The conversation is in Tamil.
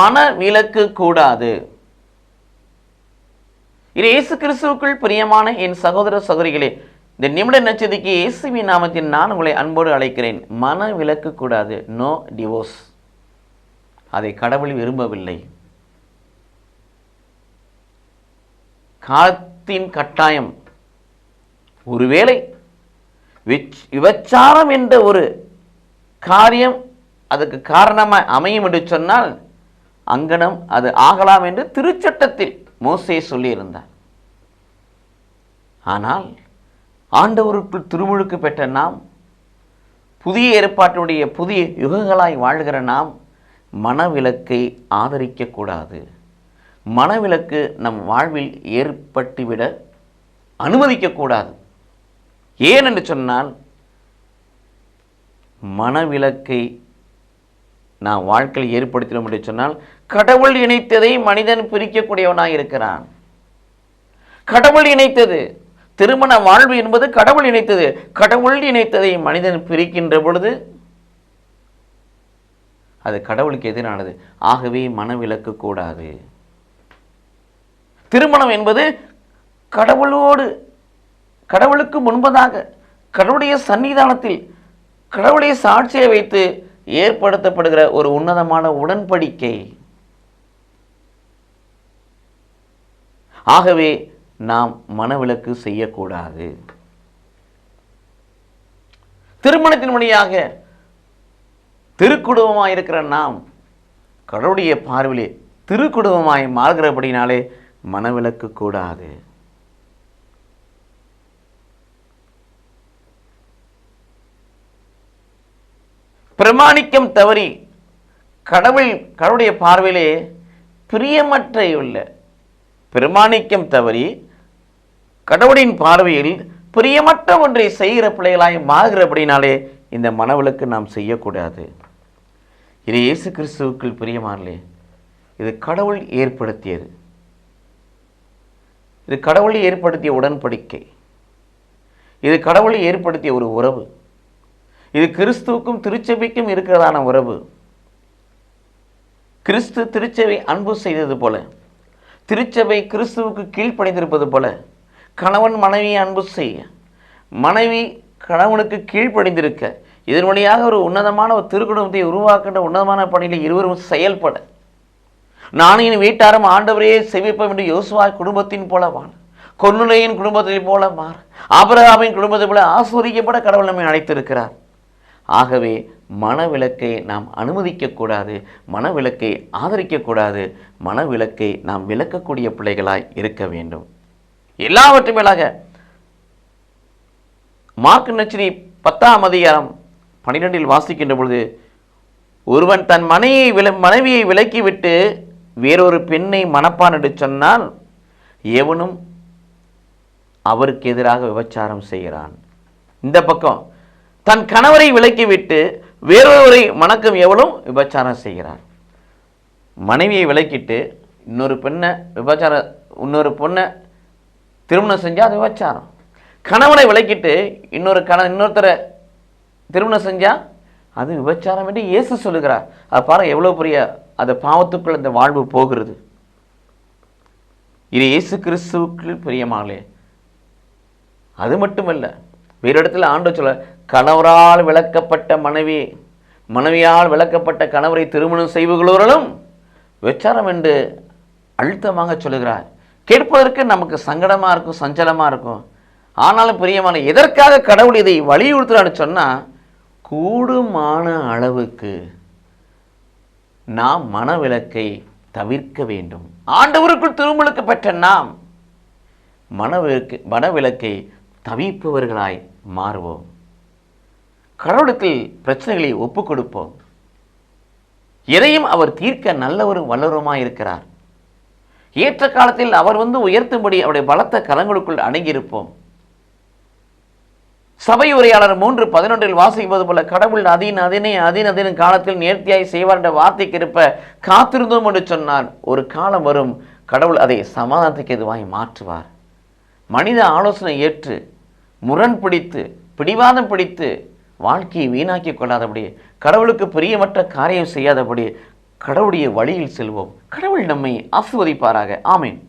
மன விலக்கு கூடாது. இது இயேசு கிறிஸ்துவுக்குள் பிரியமான என் சகோதர சகோதரிகளே இந்த நிமிட நச்சதிக்கு இயேசுவின் நாமத்தில் நான் உங்களை அன்போடு அழைக்கிறேன். மன விலக்கு கூடாது. நோ டிவோர்ஸ் அதை கடவுள் விரும்பவில்லை. காலத்தின் கட்டாயம். ஒருவேளை விபச்சாரம் என்ற ஒரு காரியம் அதுக்கு காரணமாக அமையும் என்று சொன்னால் அங்கனம் அது ஆகலாம் என்று திருச்சட்டத்தில் மோசே சொல்லியிருந்தார். ஆனால் ஆண்டவருக்குள் திருமுழுக்கு பெற்ற நாம் புதிய ஏற்பாட்டினுடைய புதிய யுகங்களாய் வாழ்கிற நாம் மனவிலக்கை ஆதரிக்கக்கூடாது. மனவிலக்கு நம் வாழ்வில் ஏற்பட்டுவிட அனுமதிக்கக்கூடாது. ஏன் என்று சொன்னால் மனவிலக்கை நாம் வாழ்க்கையில் ஏற்படுத்தினோம் என்று சொன்னால் கடவுள் இணைத்ததை மனிதன் பிரிக்கக்கூடியவனாக இருக்கிறான். கடவுள் இணைத்தது. திருமண வாழ்வு என்பது கடவுள் இணைத்தது. கடவுள் இணைத்ததை மனிதன் பிரிக்கின்ற பொழுது அது கடவுளுக்கு எதிரானது. ஆகவே மனவிலக்கு கூடாது. திருமணம் என்பது கடவுளோடு கடவுளுக்கு முன்பதாக கடவுளுடைய சன்னிதானத்தில் கடவுளுடைய சாட்சியை வைத்து ஏற்படுத்தப்படுகிற ஒரு உன்னதமான உடன்படிக்கை. ஆகவே நாம் மனவிலக்கு செய்யக்கூடாது. திருமணத்தின் வழியாக திருக்குடும்பமாய் இருக்கிற நாம் கடவுளுடைய பார்வையிலே திருக்குடும்பமாய் மாறுகிறபடினாலே மனவிலக்கு கூடாது. பிரமாணிக்கம் தவறி கடவுள் கடவுளுடைய பார்வையிலே பிரியமற்ற உள்ள பிரமாணிக்கம் தவறி கடவுளின் பார்வையில் பிரியமற்ற ஒன்றை செய்கிற பிள்ளைகளாய் மாறுகிறபடினாலே இந்த மனவிலக்கு நாம் செய்யக்கூடாது. இது இயேசு கிறிஸ்துவுக்குள் பிரியமானலே இது கடவுள் ஏற்படுத்தியது. இது கடவுள் ஏற்படுத்திய உடன்படிக்கை. இது கடவுள் ஏற்படுத்திய ஒரு உறவு. இது கிறிஸ்துவுக்கும் திருச்சபைக்கும் இருக்கிறதான உறவு. கிறிஸ்து திருச்சபை அன்பு செய்தது போல திருச்சபை கிறிஸ்துவுக்கு கீழ்ப்படைந்திருப்பது போல கணவன் மனைவியை அன்பு செய்ய மனைவி கணவனுக்கு கீழ்ப்படைந்திருக்க இதன் வழியாக ஒரு உன்னதமான ஒரு திருக்குடும்பத்தை உருவாக்கின்ற உன்னதமான பணியில் இருவரும் செயல்பட. நானும் என் வீட்டாரும் ஆண்டவரையே செவிப்போம் என்று யோசுவா குடும்பத்தின் போல வாழ் கொன்னுலையின் குடும்பத்தை போல மாற ஆபிரகாமின் குடும்பத்தை போல ஆஸ்வதிக்கப்பட கடவுள் நம்மை அழைத்திருக்கிறார். ஆகவே மனவிலக்கை நாம் அனுமதிக்கக்கூடாது மனவிலக்கை ஆதரிக்கக்கூடாது மனவிலக்கை நாம் விளக்கக்கூடிய பிள்ளைகளாய் இருக்க வேண்டும். எல்லாவற்றும் மேலாக மார்க் நச்சினி பத்தாம் அதிகாரம் பனிரெண்டில் வாசிக்கின்ற பொழுது ஒருவன் தன் மனையை வில மனைவியை விலக்கிவிட்டு வேறொரு பெண்ணை மனப்பானிட்டு சொன்னால் எவனும் அவருக்கு எதிராக விபச்சாரம் செய்கிறான். இந்த பக்கம் தன் கணவரை விலக்கிவிட்டு வேறொருவரை மணக்கம் எவ்வளோ விபச்சாரம் செய்கிறார் மனைவியை விலக்கிட்டு இன்னொரு பெண்ணை விபச்சார இன்னொரு பொண்ணை திருமணம் செஞ்சால் அது விபச்சாரம். கணவனை விலக்கிட்டு இன்னொரு கண இன்னொருத்தரை திருமணம் செஞ்சால் அது விபச்சாரம் என்று இயேசு சொல்லுகிறார். அது பாருங்க எவ்வளோ பெரிய அந்த பாவத்துக்குள் அந்த வாழ்வு போகிறது. இது இயேசு கிறிஸ்துவுக்கு பிரியமானே அது மட்டுமல்ல வேறு இடத்துல ஆண்டு சொல்ல கணவரால் விளக்கப்பட்ட மனைவி மனைவியால் விளக்கப்பட்ட கணவரை திருமணம் செய்வர்களோர்களும் விச்சாரம் என்று அழுத்தமாக சொல்லுகிறார். கேட்பதற்கு நமக்கு சங்கடமாக இருக்கும் சஞ்சலமாக இருக்கும். ஆனாலும் பிரியமான எதற்காக கடவுள் இதை வலியுறுத்துறான்னு சொன்னால் கூடுமான அளவுக்கு நாம் மனவிலக்கை தவிர்க்க வேண்டும். ஆண்டவருக்குள் திருமுழுக்கு பெற்ற நாம் மனவிலக்கு மனவிலக்கை தவிப்பவர்களாய் மாறுவோம். கடவுளத்தில் பிரச்சனைகளை ஒப்புக் கொடுப்போம் எதையும் அவர் தீர்க்க நல்லவரும் வல்லவருமாய் இருக்கிறார். ஏற்ற காலத்தில் அவர் வந்து உயர்த்தும்படி அவருடைய பலத்த கரங்களுக்குள் அடங்கியிருப்போம். சபை உரையாளர் மூன்று பதினொன்றில் வாசிப்பது போல கடவுள் அதின் அதினை அதின் அதின் காலத்தில் நேர்த்தியாய் செய்வார் என்ற வார்த்தைக்கு இருப்ப காத்திருந்தோம் என்று சொன்னார் ஒரு காலம் வரும் கடவுள் அதை சமாதானத்துக்கு எதுவாய் மாற்றுவார். மனித ஆலோசனை ஏற்று முரண் பிடித்து பிடிவாதம் பிடித்து வாழ்க்கையை வீணாக்கி கொள்ளாதபடி கடவுளுக்கு பிரியமற்ற காரியம் செய்யாதபடி கடவுளுடைய வழியில் செல்வோம். கடவுள் நம்மை ஆசிர்வதிப்பாராக. ஆமீன்.